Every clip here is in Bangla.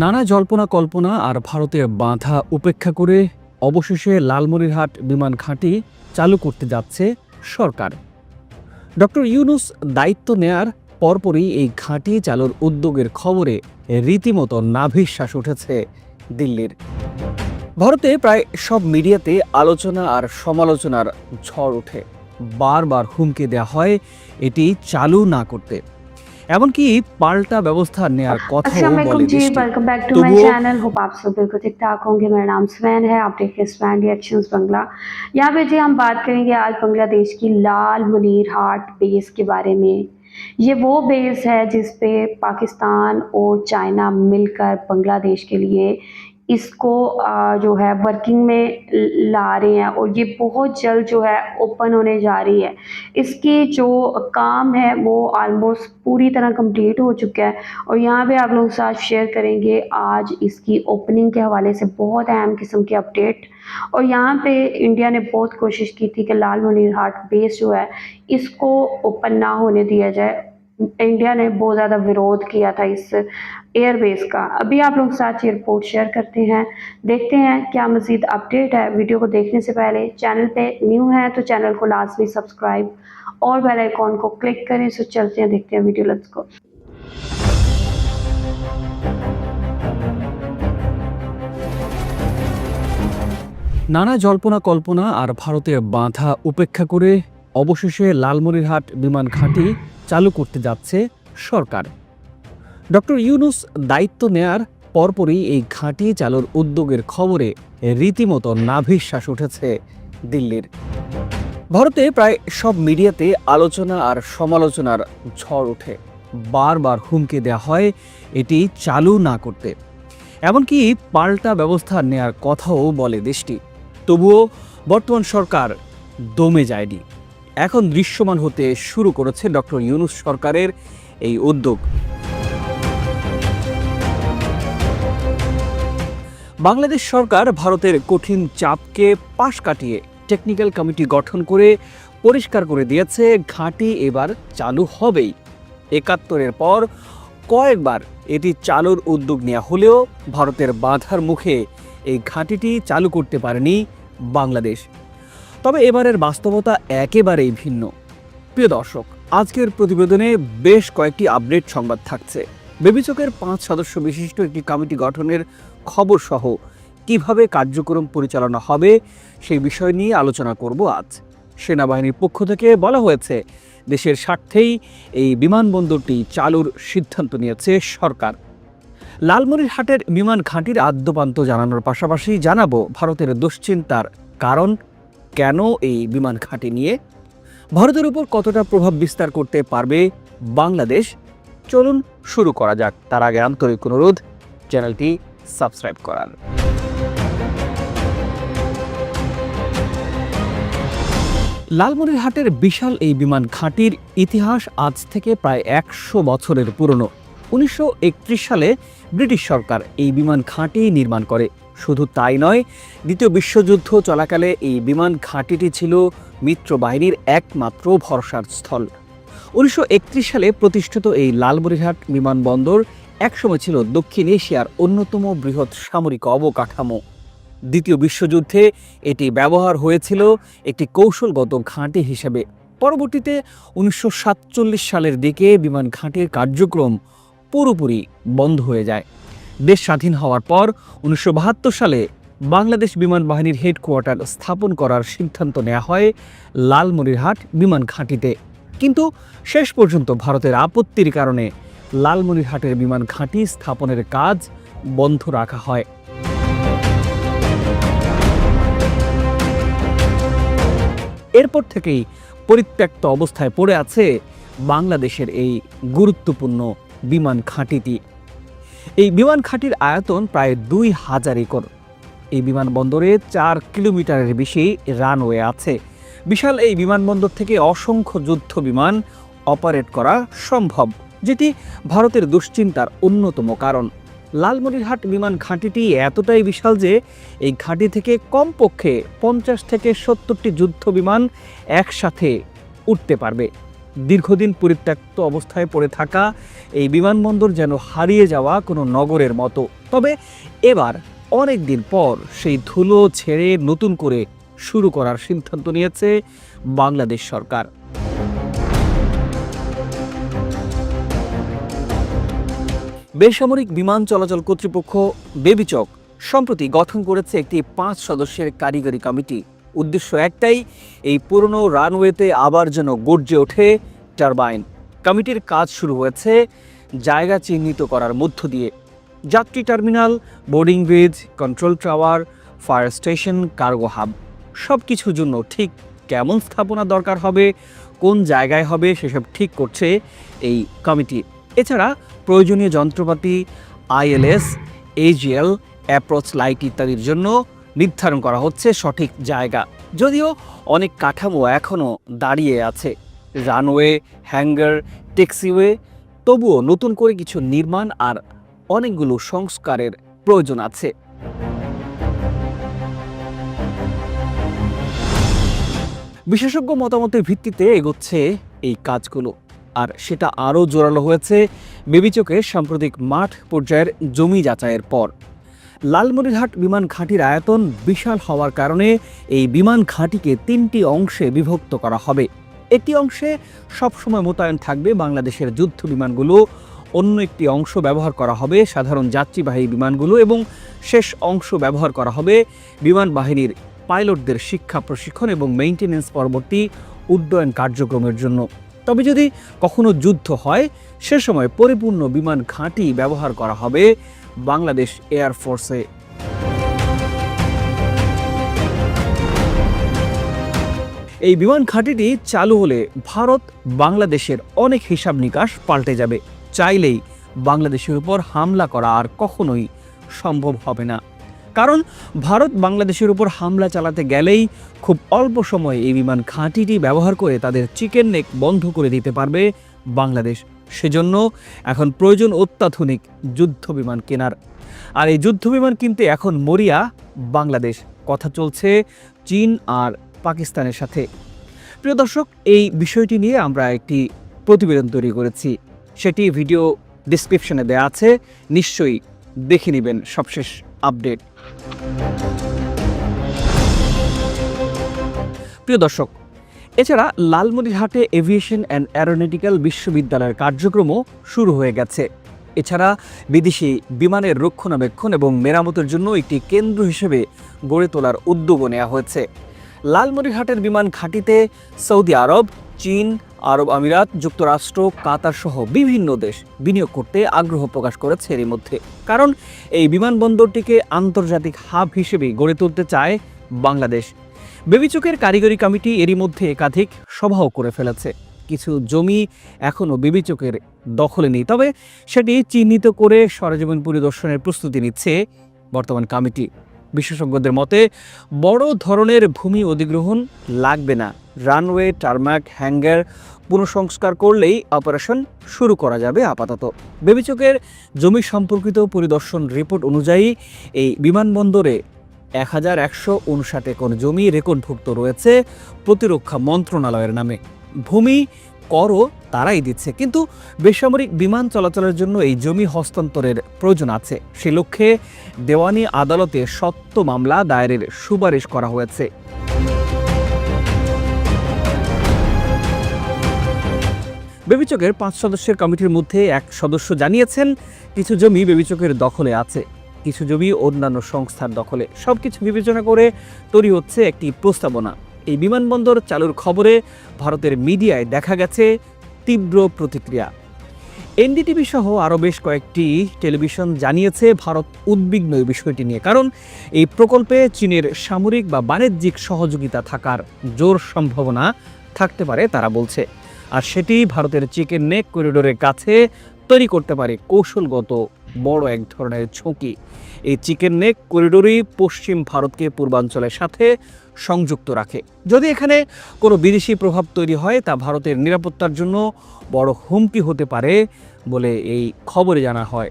নানা জল্পনা কল্পনা আর ভারতের বাধা উপেক্ষা করে অবশেষে লালমনিরহাট বিমান ঘাঁটি চালু করতে যাচ্ছে সরকার। ডক্টর ইউনুস দায়িত্ব নেয়ার পরপরই এই ঘাঁটি চালুর উদ্যোগের খবরে রীতিমতো নাভিশ্বাস উঠেছে দিল্লির। ভারতে প্রায় সব মিডিয়াতে আলোচনা আর সমালোচনার ঝড় ওঠে। বারবার হুমকি দেওয়া হয়, এটি চালু না করতে। এমনকি পাল্টা ব্যবস্থা নেয়ার কথাও अस्सलाम বলে जी দেশটি welcome back to to my वो- चैनल होप आप सब बिल्कुल ठीक ठाक होंगे मेरा नाम स्वैन है आप देख रहे हैं स्वैन रिएक्शंस बंगला यहाँ पे जी हम बात करेंगे आज बांग्लादेश की लाल मुनीर हाट बेस के बारे में ये वो बेस है जिस पे पाकिस्तान और चाइना मिलकर बांग्लादेश के लिए इसको जो है वर्किंग में ला रहे हैं और ये बहुत जल्द जो है ओपन होने जा रही है। इसकी जो काम है वो ऑलमोस्ट पूरी तरह कंप्लीट हो चुका है और यहाँ पे आप लोगों के साथ शेयर करेंगे आज इसकी ओपनिंग के हवाले से बहुत अहम किस्म के अपडेट और यहाँ पे इंडिया ने बहुत कोशिश की थी कि लाल मुनीर हाट बेस जो है इसको ओपन ना होने दिया जाए। इंडिया ने बहुत ज़्यादा विरोध किया था इस एयरबेस का अभी आप लोग के साथ ये रिपोर्ट शेयर करते हैं देखते हैं क्या मज़ीद अपडेट है वीडियो को देखने से पहले चैनल पे न्यू है तो चैनल को लाजमी सब्सक्राइब और बेल आइकॉन को क्लिक करें सो चलते हैं देखते हैं वीडियो लेट्स गो নানা জল্পনা কল্পনা আর ভারতের বাধা উপেক্ষা করে অবশেষে লালমনিরহাট বিমান ঘাঁটি চালু করতে যাচ্ছে সরকার। ডক্টর ইউনুস দায়িত্ব নেয়ার পরপরই এই ঘাঁটি চালুর উদ্যোগের খবরে রীতিমতো নাভিশ্বাস উঠেছে দিল্লির। ভারতে প্রায় সব মিডিয়াতে আলোচনা আর সমালোচনার ঝড় ওঠে বারবার হুমকি দেওয়া হয় এটি চালু না করতে। এমনকি পাল্টা ব্যবস্থা নেয়ার কথাও বলে দেশটি। তবুও বর্তমান সরকার দমে যায়নি। এখন দৃশ্যমান হতে শুরু করেছে ডক্টর ইউনুস সরকারের এই উদ্যোগ। বাংলাদেশ সরকার ভারতের কঠিন চাপকে পাশ কাটিয়ে টেকনিক্যাল কমিটি গঠন করে পরিষ্কার করে দিয়েছে, ঘাঁটি এবার চালু হবেই। একাত্তরের পর কয়েকবার এটি চালুর উদ্যোগ নেওয়া হলেও ভারতের বাধার মুখে এই ঘাঁটিটি চালু করতে পারেনি বাংলাদেশ। তবে এবারের বাস্তবতা একেবারেই ভিন্ন। প্রিয় দর্শক, আজকের প্রতিবেদনে বেশ কয়েকটি আপডেট সংবাদ থাকছে। বেবিচকের পাঁচ সদস্য বিশিষ্ট একটি কমিটি গঠনের খবর সহ কীভাবে কার্যক্রম পরিচালনা হবে সেই বিষয় নিয়ে আলোচনা করব আজ। সেনাবাহিনীর পক্ষ থেকে বলা হয়েছে, দেশের স্বার্থেই এই বিমানবন্দরটি চালুর সিদ্ধান্ত নিয়েছে সরকার। লালমনিরহাটের বিমান ঘাঁটির আদ্যপান্ত জানানোর পাশাপাশি জানাব ভারতের দুশ্চিন্তার কারণ কেন এই বিমান ঘাঁটি নিয়ে? ভারতের উপর কতটা প্রভাব বিস্তার করতে পারবে বাংলাদেশ? চলুন শুরু করা যাক। তার আগে আন্তরিক অনুরোধ, চ্যানেলটি সাবস্ক্রাইব করার। লালমনিরহাটের বিশাল এই বিমান ঘাঁটির ইতিহাস আজ থেকে প্রায় একশো বছরের পুরনো। উনিশশো একত্রিশ সালে ব্রিটিশ সরকার এই বিমান ঘাঁটি নির্মাণ করে। শুধু তাই নয়, দ্বিতীয় বিশ্বযুদ্ধ চলাকালে এই বিমান ঘাঁটিটি ছিল মিত্র বাহিনীর একমাত্র ভরসার স্থল। উনিশশো একত্রিশ সালে প্রতিষ্ঠিত এই লালমনিরহাট বিমানবন্দর একসময় ছিল দক্ষিণ এশিয়ার অন্যতম বৃহৎ সামরিক অবকাঠামো। দ্বিতীয় বিশ্বযুদ্ধে এটি ব্যবহার হয়েছিল একটি কৌশলগত ঘাঁটি হিসেবে। পরবর্তীতে উনিশশো সাতচল্লিশ সালের দিকে বিমান ঘাঁটির কার্যক্রম পুরোপুরি বন্ধ হয়ে যায়। দেশ স্বাধীন হওয়ার পর উনিশশো বাহাত্তর সালে বাংলাদেশ বিমান বাহিনীর হেডকোয়ার্টার স্থাপন করার সিদ্ধান্ত নেওয়া হয় লালমনিরহাট বিমান ঘাঁটিতে। কিন্তু শেষ পর্যন্ত ভারতের আপত্তির কারণে লালমনিরহাটের বিমান ঘাঁটি স্থাপনের কাজ বন্ধ রাখা হয়। এরপর থেকেই পরিত্যক্ত অবস্থায় পড়ে আছে বাংলাদেশের এই গুরুত্বপূর্ণ বিমান ঘাঁটিটি। এই বিমান ঘাঁটির আয়তন প্রায় দুই হাজার একর। এই বিমানবন্দরে চার কিলোমিটারের বেশি রানওয়ে আছে। বিশাল এই বিমানবন্দর থেকে অসংখ্য যুদ্ধ বিমান অপারেট করা সম্ভব, যেটি ভারতের দুশ্চিন্তার অন্যতম কারণ। লালমনিরহাট বিমান ঘাঁটিটি এতটাই বিশাল যে, এই ঘাঁটি থেকে কমপক্ষে পঞ্চাশ থেকে সত্তরটি যুদ্ধ বিমান একসাথে উঠতে পারবে। দীর্ঘদিন পরিত্যক্ত অবস্থায় পড়ে থাকা এই বিমানবন্দর যেন হারিয়ে যাওয়া কোনো নগরের মতো। তবে এবার অনেক দিন পর সেই ধুলো ছেড়ে নতুন করে শুরু করার সিদ্ধান্ত নিয়েছে বাংলাদেশ সরকার। বেসামরিক বিমান চলাচল কর্তৃপক্ষ বেবিচক সম্প্রতি গঠন করেছে একটি পাঁচ সদস্যের কারিগরি কমিটি। উদ্দেশ্য একটাই, এই পুরনো রানওয়েতে আবার যেন গর্জে ওঠে টারবাইন। কমিটির কাজ শুরু হয়েছে জায়গা চিহ্নিত করার মধ্য দিয়ে। যাত্রী terminal, boarding bridge, control tower, fire station, cargo hub. সব কিছুর জন্য ঠিক কেমন স্থাপনা দরকার হবে, কোন জায়গায় হবে সেসব ঠিক করছে এই কমিটি। এছাড়া প্রয়োজনীয় যন্ত্রপাতি আইএলএস এজিএল অ্যাপ্রোচ, লাইট ইত্যাদির জন্য নির্ধারণ করা হচ্ছে সঠিক জায়গা। যদিও অনেক কাঠামো এখনও দাঁড়িয়ে আছে। রানওয়ে, হ্যাঙ্গার, ট্যাক্সিওয়ে, তবুও নতুন করে কিছু নির্মাণ আর অনেকগুলো সংস্কারের প্রয়োজন আছে। বিশেষজ্ঞ মতামতের ভিত্তিতে এগোচ্ছে এই কাজগুলো। আর সেটা আরও জোরালো হয়েছে বেবিচকে সাম্প্রতিক মাঠ পর্যায়ের জমি যাচাইয়ের পর। লালমনিরহাট বিমান ঘাঁটির আয়তন বিশাল হওয়ার কারণে এই বিমান ঘাঁটিকে তিনটি অংশে বিভক্ত করা হবে। একটি অংশে সবসময় মোতায়েন থাকবে বাংলাদেশের যুদ্ধ বিমানগুলো, অন্য একটি অংশ ব্যবহার করা হবে সাধারণ যাত্রীবাহী বিমানগুলো এবং শেষ অংশ ব্যবহার করা হবে বিমান বাহিনীর পাইলটদের শিক্ষা প্রশিক্ষণ এবং মেইনটেনেন্স পরবর্তী উড্ডয়ন কার্যক্রমের জন্য। তবে যদি কখনো যুদ্ধ হয়, সে সময় পরিপূর্ণ বিমান ঘাঁটি ব্যবহার করা হবে বাংলাদেশ এয়ার ফোর্সে। এই বিমান ঘাঁটিটি চালু হলে ভারত বাংলাদেশের অনেক হিসাব নিকাশ পাল্টে যাবে। চাইলেই বাংলাদেশের উপর হামলা করা আর কখনোই সম্ভব হবে না। কারণ ভারত বাংলাদেশের উপর হামলা চালাতে গেলেই খুব অল্প সময়ে এই বিমান ঘাঁটিটি ব্যবহার করে তাদের চিকেন নেক বন্ধ করে দিতে পারবে বাংলাদেশ। সেজন্য এখন প্রয়োজন অত্যাধুনিক যুদ্ধ বিমান কেনার। আর এই যুদ্ধ বিমান কিনতে এখন মরিয়া, বাংলাদেশ। কথা চলছে চীন আর পাকিস্তানের সাথে। প্রিয় দর্শক, এই বিষয়টি নিয়ে আমরা একটি প্রতিবেদন তৈরি করেছি। সেটি ভিডিও ডিসক্রিপশনে দেওয়া আছে। নিশ্চয়ই দেখে নেবেন সবশেষ আপডেট প্রিয় দর্শক এছাড়া লালমনিরহাটে এভিয়েশন অ্যান্ড অ্যারোনটিক্যাল বিশ্ববিদ্যালয়ের কার্যক্রমও শুরু হয়ে গেছে। এছাড়া বিদেশি বিমানের রক্ষণাবেক্ষণ এবং মেরামতের জন্য একটি কেন্দ্র হিসেবে গড়ে তোলার উদ্যোগও নেওয়া হয়েছে। লালমনিরহাটের বিমান ঘাঁটিতে সৌদি আরব, চীন, আরব আমিরাত, যুক্তরাষ্ট্র, কাতার সহ বিভিন্ন দেশ বিনিয়োগ করতে আগ্রহ প্রকাশ করেছে এরই মধ্যে। কারণ এই বিমানবন্দরটিকে আন্তর্জাতিক হাব হিসেবে গড়ে তুলতে চায় বাংলাদেশ। বেবিচকের কারিগরি কমিটি এরই মধ্যে একাধিক সভাও করে ফেলেছে। কিছু জমি এখনও বেবিচকের দখলে নেই। তবে সেটি চিহ্নিত করে সরেজমিন পরিদর্শনের প্রস্তুতি নিচ্ছে বর্তমান কমিটি। বিশেষজ্ঞদের মতে, বড় ধরনের ভূমি অধিগ্রহণ লাগবে না। রানওয়ে, টার্মাক, হ্যাঙ্গার পুনঃসংস্কার করলেই অপারেশন শুরু করা যাবে আপাতত। বেবিচকের জমি সম্পর্কিত পরিদর্শন রিপোর্ট অনুযায়ী এই বিমানবন্দরে এক হাজার একশো উনষাট একর জমি রেকর্ডভুক্ত রয়েছে প্রতিরক্ষা মন্ত্রণালয়ের নামে। ভূমি, করও তারাই দিচ্ছে, কিন্তু বেসামরিক বিমান চলাচলের জন্য এই জমি হস্তান্তরের প্রয়োজন আছে। সে লক্ষ্যে দেওয়ানি আদালতে সত্য মামলা দায়েরের সুপারিশ করা হয়েছে। বেবিচকের পাঁচ সদস্যের কমিটির মধ্যে এক সদস্য জানিয়েছেন, কিছু জমি বেবিচকের দখলে আছে। কিছু জমি অন্যান্য সংস্থার দখলে। সব কিছু বিবেচনা করে তৈরি হচ্ছে একটি প্রস্তাবনা। এই বিমানবন্দর চালুর খবরে ভারতের মিডিয়ায় দেখা গেছে তীব্র প্রতিক্রিয়া। এনডিটিভি সহ আরও বেশ কয়েকটি টেলিভিশন জানিয়েছে ভারত উদ্বিগ্ন এই বিষয়টি নিয়ে, কারণ এই প্রকল্পে চীনের সামরিক বা বাণিজ্যিক সহযোগিতা থাকার জোর সম্ভাবনা থাকতে পারে, তারা বলছে। আর সেটি ভারতের চিকেন নেক করিডোরের কাছে তৈরি করতে পারে কৌশলগত বড় এক ধরনের ঝুঁকি। এই চিকেন নেক করিডোরই পশ্চিম ভারতকে পূর্বাঞ্চলের সাথে সংযুক্ত রাখে। যদি এখানে কোনো বিদেশি প্রভাব তৈরি হয়, তা ভারতের নিরাপত্তার জন্য বড় হুমকি হতে পারে বলে এই খবরে জানা হয়।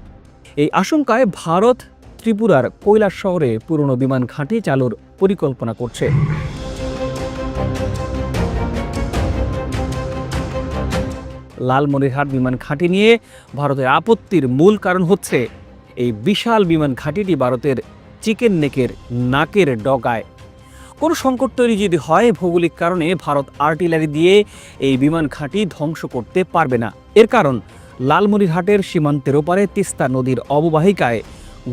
এই আশঙ্কায় ভারত ত্রিপুরার কৈলাস শহরে পুরনো বিমান ঘাঁটি চালুর পরিকল্পনা করছে। লালমনিরহাট বিমান ঘাঁটি নিয়ে ভারতের আপত্তির মূল কারণ হচ্ছে এই বিশাল বিমান ঘাঁটিটি ভারতের চিকেন নেকের নাকের ডগায়। কোনো সংকট তৈরি যদি হয়, ভৌগোলিক কারণে ভারত আর্টিলারি দিয়ে এই বিমান ঘাঁটি ধ্বংস করতে পারবে না। এর কারণ, লালমনিরহাটের সীমান্তের ওপারে তিস্তা নদীর অববাহিকায়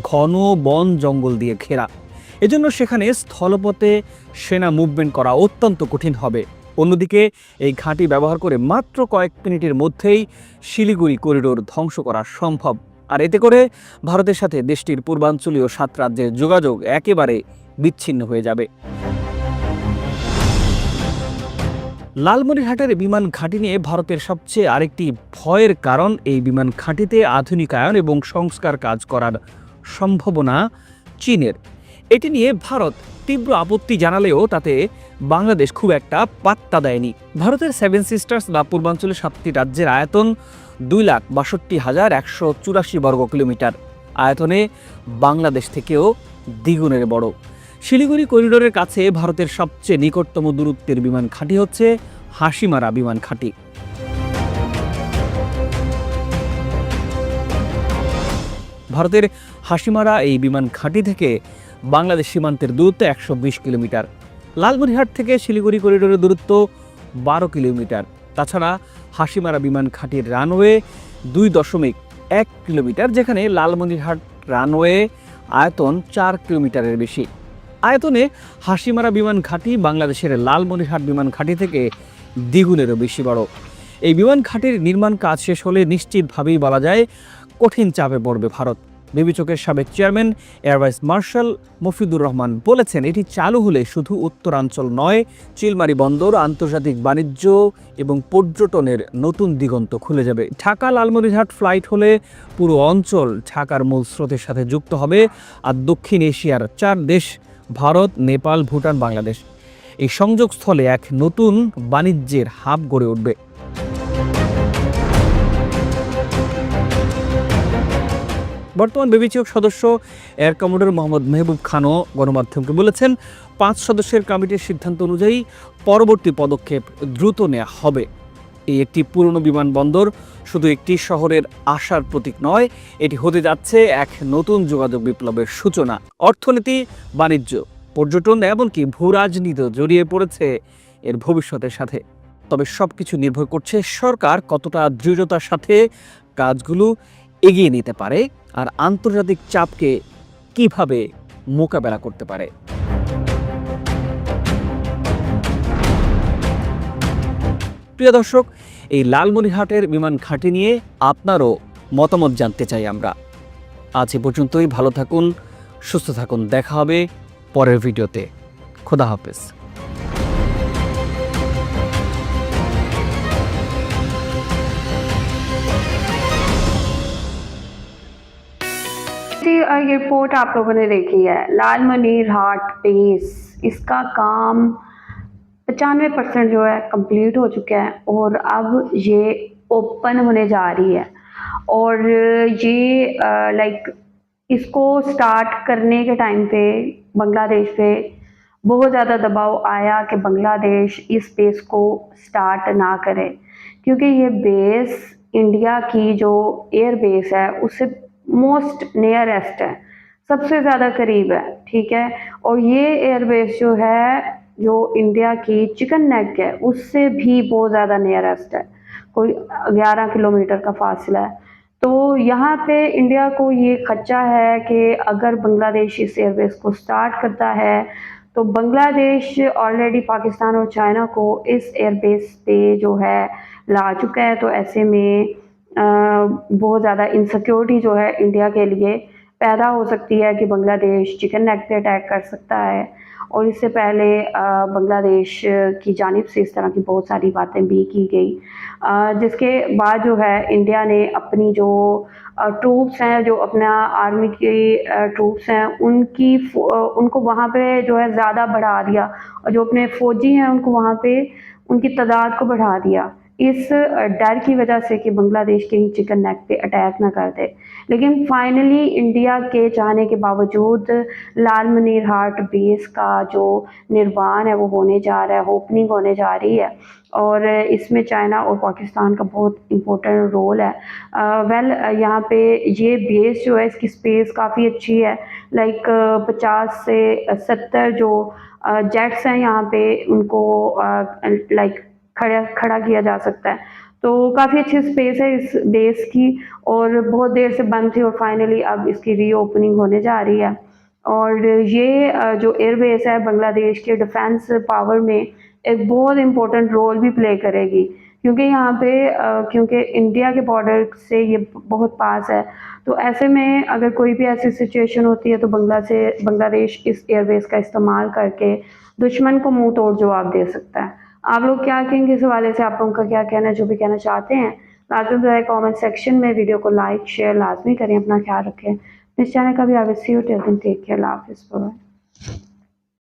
ঘন বন জঙ্গল দিয়ে ঘেরা। এজন্য সেখানে স্থলপথে সেনা মুভমেন্ট করা অত্যন্ত কঠিন হবে। অন্যদিকে এই ঘাঁটি ব্যবহার করে মাত্র কয়েক মিনিটের মধ্যেই শিলিগুড়ি করিডোর ধ্বংস করা সম্ভব। আর এতে করে ভারতের সাথে দেশটির পূর্বাঞ্চলীয় সাত রাজ্যের যোগাযোগ একেবারে বিচ্ছিন্ন হয়ে যাবে। লালমনিরহাটের বিমান ঘাঁটি নিয়ে ভারতের সবচেয়ে আরেকটি ভয়ের কারণ এই বিমান ঘাঁটিতে আধুনিকায়ন এবং সংস্কার কাজ করার সম্ভাবনা চীনের। এটি নিয়ে ভারত তীব্র আপত্তি জানালেও তাতে বাংলাদেশ খুব একটা পাত্তা দেয়নি। ভারতের সেভেন সিস্টার্স বা পূর্বাঞ্চলের সাতটি রাজ্যের আয়তন দুই লাখ বাষট্টি হাজার একশো চুরাশি বর্গ কিলোমিটার। আয়তনে বাংলাদেশ থেকেও দ্বিগুণের বড়। শিলিগুড়ি করিডোরের কাছে ভারতের সবচেয়ে নিকটতম দূরত্বের বিমান ঘাঁটি হচ্ছে হাসিমারা বিমান ঘাঁটি। ভারতের হাসিমারা এই বিমান ঘাঁটি থেকে বাংলাদেশ সীমান্তের দূরত্ব একশো বিশ কিলোমিটার। লালমনিরহাট থেকে শিলিগুড়ি করিডোরের দূরত্ব বারো কিলোমিটার। তাছাড়া হাসিমারা বিমান ঘাঁটির রানওয়ে দুই দশমিক এক কিলোমিটার, যেখানে লালমনিরহাট রানওয়ে আয়তন চার কিলোমিটারের বেশি। আয়তনে হাসিমারা বিমান ঘাঁটি বাংলাদেশের লালমনিরহাট বিমান ঘাঁটি থেকে দ্বিগুণেরও বেশি বড়। এই বিমান ঘাঁটির নির্মাণ কাজ শেষ হলে নিশ্চিতভাবেই বলা যায় কঠিন চাপে পড়বে ভারত। বিবেচকের সাবেক chairman, air vice marshal Mofidur Rahman বলেছেন, এটি চালু হলে শুধু উত্তরাঞ্চল নয়, চিলমারি বন্দর, আন্তর্জাতিক বাণিজ্য এবং পর্যটনের নতুন দিগন্ত খুলে যাবে। ঢাকা লালমনিরহাট ফ্লাইট হলে পুরো অঞ্চল ঢাকার মূল স্রোতের সাথে যুক্ত হবে আর দক্ষিণ এশিয়ার চার দেশ, ভারত, নেপাল, ভুটান, বাংলাদেশ। এই সংযোগস্থলে এক নতুন বাণিজ্যের হাব গড়ে উঠবে। বর্তমান বিবেচক সদস্য এয়ার কমোডর মোহাম্মদ মেহবুব খানও গণমাধ্যমকে বলেছেন, পাঁচ সদস্যের কমিটির সিদ্ধান্ত অনুযায়ী পরবর্তী পদক্ষেপ দ্রুত নেওয়া হবে। এই একটি পুরনো বিমানবন্দর শুধু একটি শহরের আশার প্রতীক নয়, এটি হতে যাচ্ছে এক নতুন যোগাযোগ বিপ্লবের সূচনা। অর্থনীতি, বাণিজ্য, পর্যটন এমনকি ভূ রাজনীতিও জড়িয়ে পড়েছে এর ভবিষ্যতের সাথে। তবে সব কিছু নির্ভর করছে সরকার কতটা দৃঢ়তার সাথে কাজগুলো এগিয়ে নিতে পারে আর আন্তর্জাতিক চাপকে কীভাবে মোকাবেলা করতে পারে। প্রিয় দর্শক, এই লালমনিরহাটের বিমান ঘাঁটি নিয়ে আপনারও মতামত জানতে চাই আমরা। আজ এ পর্যন্তই, ভালো থাকুন, সুস্থ থাকুন, দেখা হবে পরের ভিডিওতে। খোদা হাফেজ। ये रिपोर्ट आप लोगों ने देखी है। लाल मनीर हार्ट बेस इसका काम पचानवे परसेंट जो है कंप्लीट हो चुका है और अब ये ओपन होने जा रही है। और ये लाइक इसको स्टार्ट करने के टाइम पे बांग्लादेश पे बहुत ज़्यादा दबाव आया कि बांग्लादेश इस बेस को स्टार्ट ना करे। क्योंकि ये बेस इंडिया की जो एयर बेस है, उससे मोस्ट नियरेस्ट है, सबसे ज़्यादा करीब है, ठीक है? और ये एयरबेस जो है, जो इंडिया की चिकन नेक है, उससे भी बहुत ज़्यादा नियरेस्ट है। कोई 11 किलोमीटर का फासला है। तो यहाँ पे इंडिया को ये खच्चा है कि अगर बांग्लादेश इस एयरबेस को स्टार्ट करता है तो बांग्लादेश ऑलरेडी पाकिस्तान और चाइना को इस एयरबेस पे जो है, ला चुका है। तो ऐसे में बहुत ज़्यादा इनसिक्योरिटी जो है इंडिया के लिए पैदा हो सकती है कि बांग्लादेश चिकन नेक पे अटैक कर सकता है। और इससे पहले बांग्लादेश की जानब से इस तरह की बहुत सारी बातें भी की गई। जिसके बाद जो है इंडिया ने अपनी जो ट्रूप्स हैं, जो अपना आर्मी की ट्रूप्स हैं, उनकी उनको वहाँ पे जो है ज़्यादा बढ़ा दिया। और जो अपने फ़ौजी हैं, उनको वहाँ पे उनकी तादाद को बढ़ा दिया। इस डर की वजह से कि बांग्लादेश के ही चिकन नेक पे अटैक ना कर दे। लेकिन फाइनली इंडिया के चाहने के बावजूद लाल मनीर हार्ट बेस का जो निर्माण है वो होने जा रहा है ओपनिंग होने जा रही है। और इसमें चाइना और पाकिस्तान का बहुत इम्पोर्टेंट रोल है। वेल यहाँ पे ये बेस जो है इसकी स्पेस काफ़ी अच्छी है। लाइक पचास से सत्तर जो जेट्स हैं यहाँ पे उनको लाइक खड़ा खड़ा किया जा सकता है। तो काफ़ी अच्छी स्पेस है इस बेस की और बहुत देर से बंद थी और फाइनली अब इसकी रीओपनिंग होने जा रही है। और ये जो एयरबेस है बांग्लादेश के डिफेंस पावर में एक बहुत इम्पोर्टेंट रोल भी प्ले करेगी। क्योंकि यहाँ पे क्योंकि इंडिया के बॉर्डर से ये बहुत पास है। तो ऐसे में अगर कोई भी ऐसी सिचुएशन होती है तो बंगला से, बांग्लादेश इस एयरबेस का इस्तेमाल करके दुश्मन को मुँह तोड़ जवाब दे सकता है। आप लोग क्या कहेंगे इस हवाले से? आप लोगों का क्या कहना है? जो भी कहना चाहते हैं, लाजमी बताए कॉमेंट सेक्शन में वीडियो को लाइक शेयर लाजमी करें, अपना ख्याल रखें। इस चैनल का भी आप सी टेल टेक केयर हाफिज़